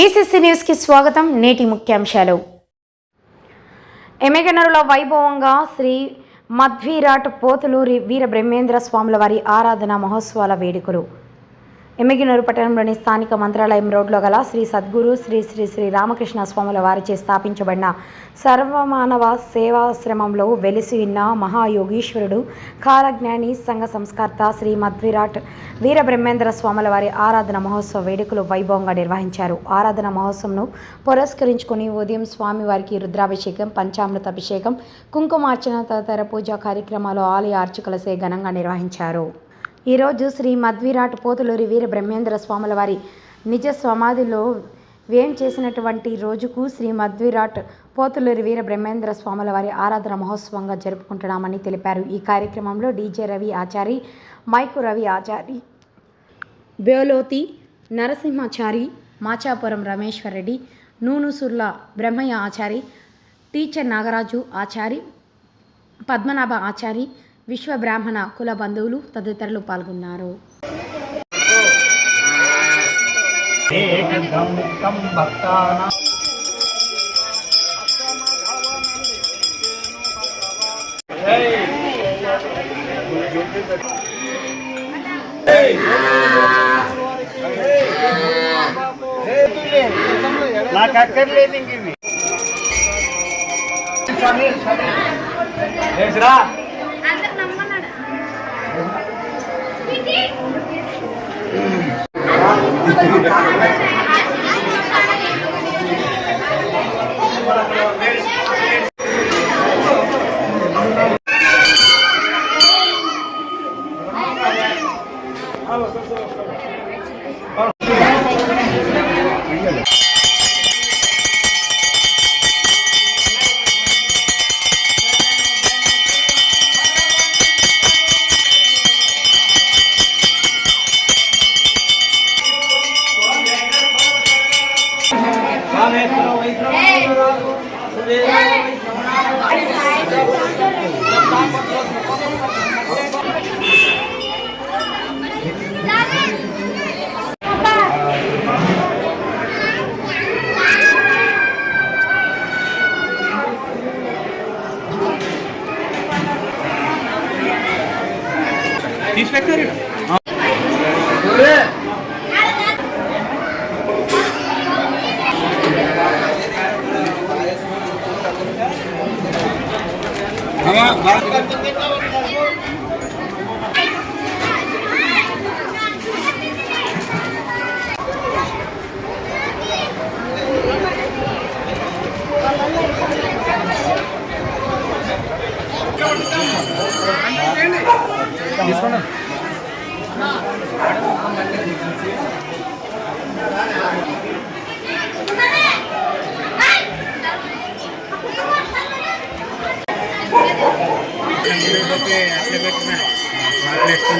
BCC న్యూస్కి స్వాగతం నేటి ముఖ్యాంశాలు. ఎమెగనరుల వైభవంగా శ్రీ మధ్వీరాట్ పోతులూరి వీర బ్రహ్మేంద్ర స్వాముల వారి ఆరాధన మహోత్సవాల వేడుకలు. ఎమ్మిగినూరు పట్టణంలోని స్థానిక మంత్రాలయం రోడ్లో గల శ్రీ సద్గురు శ్రీ శ్రీ శ్రీ రామకృష్ణ స్వాముల వారిచే స్థాపించబడిన సర్వమానవ సేవాశ్రమంలో వెలిసి ఉన్న మహాయోగీశ్వరుడు కాలజ్ఞాని సంఘ సంస్కర్త శ్రీ మద్విరాట్ వీరబ్రహ్మేంద్ర స్వాముల వారి ఆరాధన మహోత్సవ వేడుకలు వైభవంగా నిర్వహించారు. ఆరాధన మహోత్సవంను పురస్కరించుకుని ఉదయం స్వామివారికి రుద్రాభిషేకం పంచామృత అభిషేకం కుంకుమార్చన తదితర పూజా కార్యక్రమాలు ఆలయ అర్చకులసే ఘనంగా నిర్వహించారు. ఈరోజు శ్రీ మద్విరాట్ పోతులూరి వీర బ్రహ్మేంద్ర స్వాముల వారి నిజ సమాధిలో వేం చేసినటువంటి రోజుకు శ్రీ మద్విరాట్ పోతులూరి వీర బ్రహ్మేంద్ర స్వాముల వారి ఆరాధన మహోత్సవంగా జరుపుకుంటున్నామని తెలిపారు. ఈ కార్యక్రమంలో DJ Ravi Achari mike Ravi Achari Beloti Narasimhachari Machapuram Rameshwar Reddy Nunusurla Brahmaiah Achari teacher Nagaraju Achari Padmanabha Achari విశ్వ బ్రాహ్మణ కుల బంధువులు తదితరులు పాల్గొన్నారు నాకు అక్కర్లేదు ఇంక ఇవి లేచురా. రామేశ్వరం ফ্যাক্টরি আমার పెట్టారు తీసుకున్నా అట్లా పెట్టినా వాటర్ వేసుకొని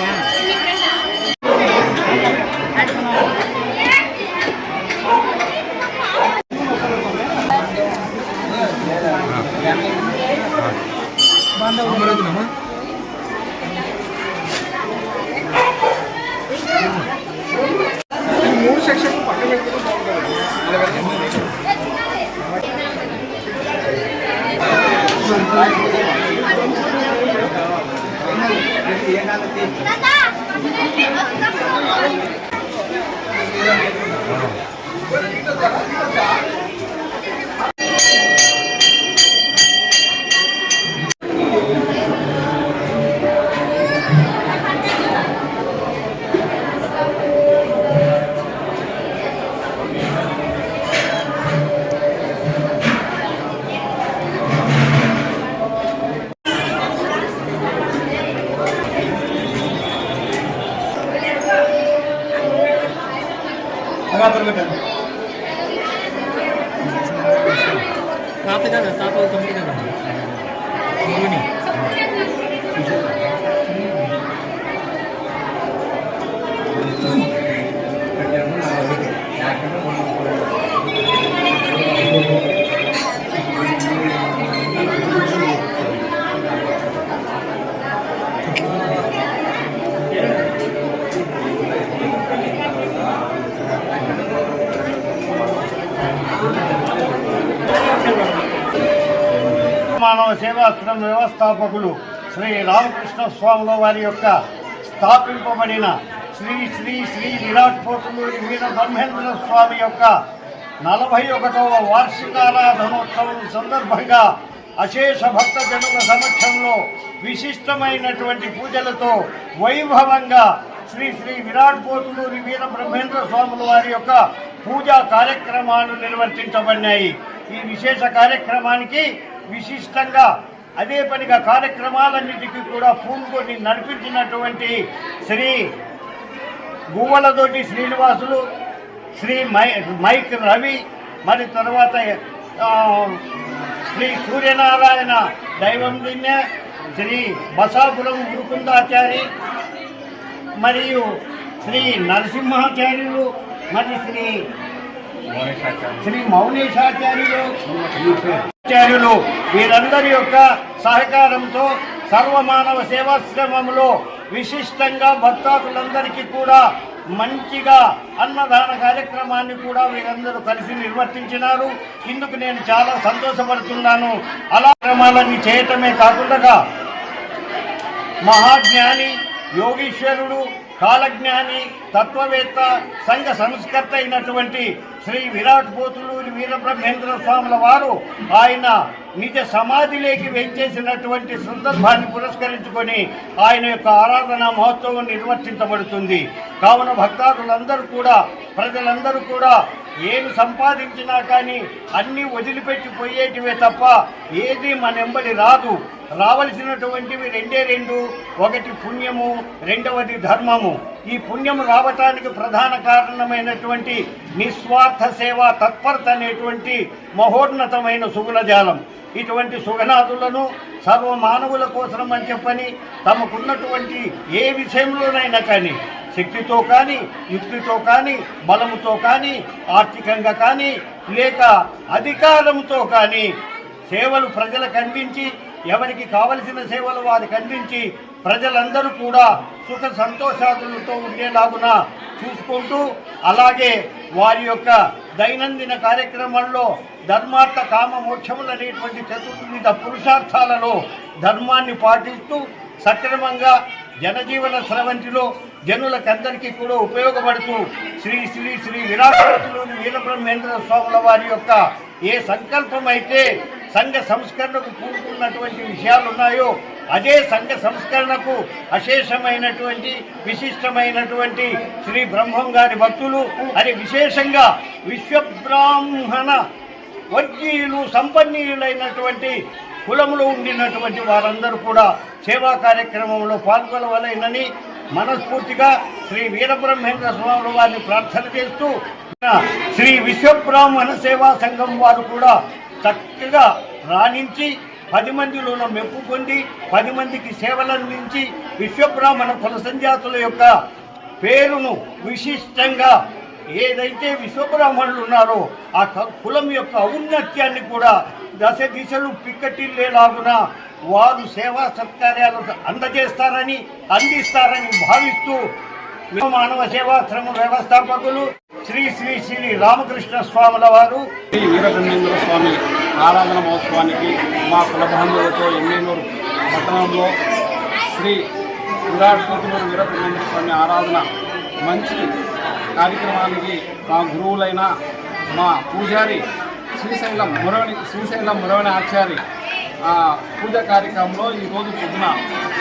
పని సేవాశ్రమ వ్యవస్థాపకులు శ్రీ రామకృష్ణ స్వాముల వారి యొక్క స్థాపింపబడిన శ్రీ శ్రీ శ్రీ విరాట్ పోతులూరి వీర బ్రహ్మేంద్ర స్వామి యొక్క నలభై ఒకటవ వార్షికారాధనోత్సవం సందర్భంగా అశేష భక్త జనుల సమక్షంలో విశిష్టమైనటువంటి పూజలతో వైభవంగా శ్రీ శ్రీ విరాట్ పోతులూరి వీర బ్రహ్మేంద్ర స్వాముల వారి యొక్క పూజా కార్యక్రమాలు నిర్వర్తించబడినాయి. ఈ విశేష కార్యక్రమానికి విశిష్టంగా అదే పనిగా కార్యక్రమాలన్నిటికీ కూడా పూనుకొని నడిపించినటువంటి శ్రీ గువ్వలతోటి శ్రీనివాసులు శ్రీ మై మైక్ రవి మరి తర్వాత శ్రీ సూర్యనారాయణ దైవం దిన్నె శ్రీ బసాపురం గురుకుందాచారి మరియు శ్రీ నరసింహాచార్యులు మరి శ్రీ శ్రీ మౌనేశాచార్యులు. ఆచార్యులు వీరందరి యొక్క సహకారంతో సర్వమానవ సేవాశ్రమంలో విశిష్టంగా భక్తాదులందరికీ కూడా మంచిగా అన్నదాన కార్యక్రమాన్ని కూడా వీరందరూ కలిసి నిర్వర్తించినారు. ఇందుకు నేను చాలా సంతోషపడుతున్నాను. అలా క్రమాలన్నీ చేయటమే కాకుండా మహాజ్ఞాని యోగీశ్వరుడు కాలజ్ఞాని తత్వవేత్త సంఘ సంస్కర్త అయినటువంటి శ్రీ విరాట్ పోతులూరి వీరబ్రహ్మేంద్ర స్వాముల వారు ఆయన నిజ సమాధిలోకి వెంచేసినటువంటి సందర్భాన్ని పురస్కరించుకొని ఆయన యొక్క ఆరాధన మహోత్సవం నిర్వర్తించబడుతుంది. కావున భక్తాదులందరూ కూడా ప్రజలందరూ కూడా ఏమి సంపాదించినా కానీ అన్నీ వదిలిపెట్టి పోయేటివే తప్ప ఏది మనెంబడి రాదు. రావలసినటువంటివి రెండే రెండు ఒకటి పుణ్యము రెండవది ధర్మము. ఈ పుణ్యము రావటానికి ప్రధాన కారణమైనటువంటి నిస్వార్థ సేవ తత్పరత అనేటువంటి మహోన్నతమైన సుగుణజాలం ఇటువంటి సుగనాథులను సర్వ మానవుల కోసం అని చెప్పని తమకున్నటువంటి ఏ విషయంలోనైనా కానీ శక్తితో కానీ యుక్తితో కానీ బలముతో కానీ ఆర్థికంగా కానీ లేక అధికారంతో కానీ సేవలు ప్రజలకు అందించి ఎవరికి కావలసిన సేవలు వారికి అందించి ప్రజలందరూ కూడా సుఖ సంతోషాదులతో ఉండేలాగున చూసుకుంటూ అలాగే వారి యొక్క దైనందిన కార్యక్రమంలో ధర్మార్థ కామ మోక్షములు అనేటువంటి చతుర్విధ పురుషార్థాలలో ధర్మాన్ని పాటిస్తూ సక్రమంగా జనజీవన స్రవంతిలో జనులకందరికీ కూడా ఉపయోగపడుతూ శ్రీ శ్రీ శ్రీ విరాటలోని వీరబ్రహ్మేంద్ర స్వాముల వారి యొక్క ఏ సంకల్పం అయితే సంఘ సంస్కరణకు కూడుకున్నటువంటి విషయాలు ఉన్నాయో అదే సంఘ సంస్కరణకు అశేషమైనటువంటి విశిష్టమైనటువంటి శ్రీ బ్రహ్మం గారి భక్తులు అని విశేషంగా విశ్వబ్రాహ్మణ వర్గీయులు సంపన్నీయులైనటువంటి కులములో ఉండినటువంటి వారందరూ కూడా సేవా కార్యక్రమంలో పాల్గొనవలైనని మనస్ఫూర్తిగా శ్రీ వీరబ్రహ్మేంద్ర స్వామి వారిని ప్రార్థన చేస్తూ శ్రీ విశ్వబ్రాహ్మణ సేవా సంఘం వారు కూడా చక్కగా రాణించి పది మందిలోన మెప్పు పొంది పది మందికి సేవలు అందించి విశ్వబ్రాహ్మణ కుల సంజాతుల యొక్క పేరును విశిష్టంగా ఏదైతే విశ్వబ్రాహ్మణులు ఉన్నారో ఆ క- కులం యొక్క ఔన్నత్యాన్ని కూడా దశ దిశలు పిక్కటిల్లేలాగున వారు సేవా సత్కార్యాలు అందజేస్తారని అందిస్తారని భావిస్తూ మానవ సేవాశ్రమ వ్యవస్థాపకులు శ్రీ శ్రీ శ్రీ రామకృష్ణ స్వాముల వారు వీరబ్రహ్మేంద్ర స్వామి ఆరాధన మహోత్సవానికి మా కులబంధువులతో ఎన్నెన్నూరు ఎమ్మెనూరు పట్టణంలో శ్రీ విరాట్ కోతులూరు వీరబ్రహ్మేంద్ర స్వామి ఆరాధన మంచి కార్యక్రమానికి మా గురువులైన మా పూజారి శ్రీశైలం మురవని శ్రీశైలం మురవని ఆచారి. ఆ కార్యక్రమంలో ఈరోజు పొద్దున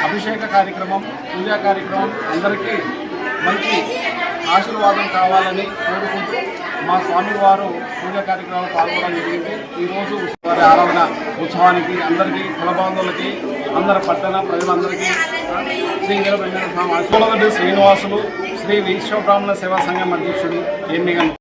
అభిషేక కార్యక్రమం పూజా కార్యక్రమం అందరికీ మంచి ఆశీర్వాదం కావాలని కోరుకుంటూ మా స్వామివారు పూజా కార్యక్రమాలు పాల్గొనడం జరిగింది. ఈరోజు వారి ఆరాధన ఉత్సవానికి అందరికీ కులబాంధులకి అందరి పట్టణ ప్రజలందరికీ శ్రీ వీరబ్రహ్మేంద్ర స్వామి శ్రీనివాసులు శ్రీ విశ్వబ్రాహ్మణ సేవా సంఘం అధ్యక్షుడు ఎన్నికలు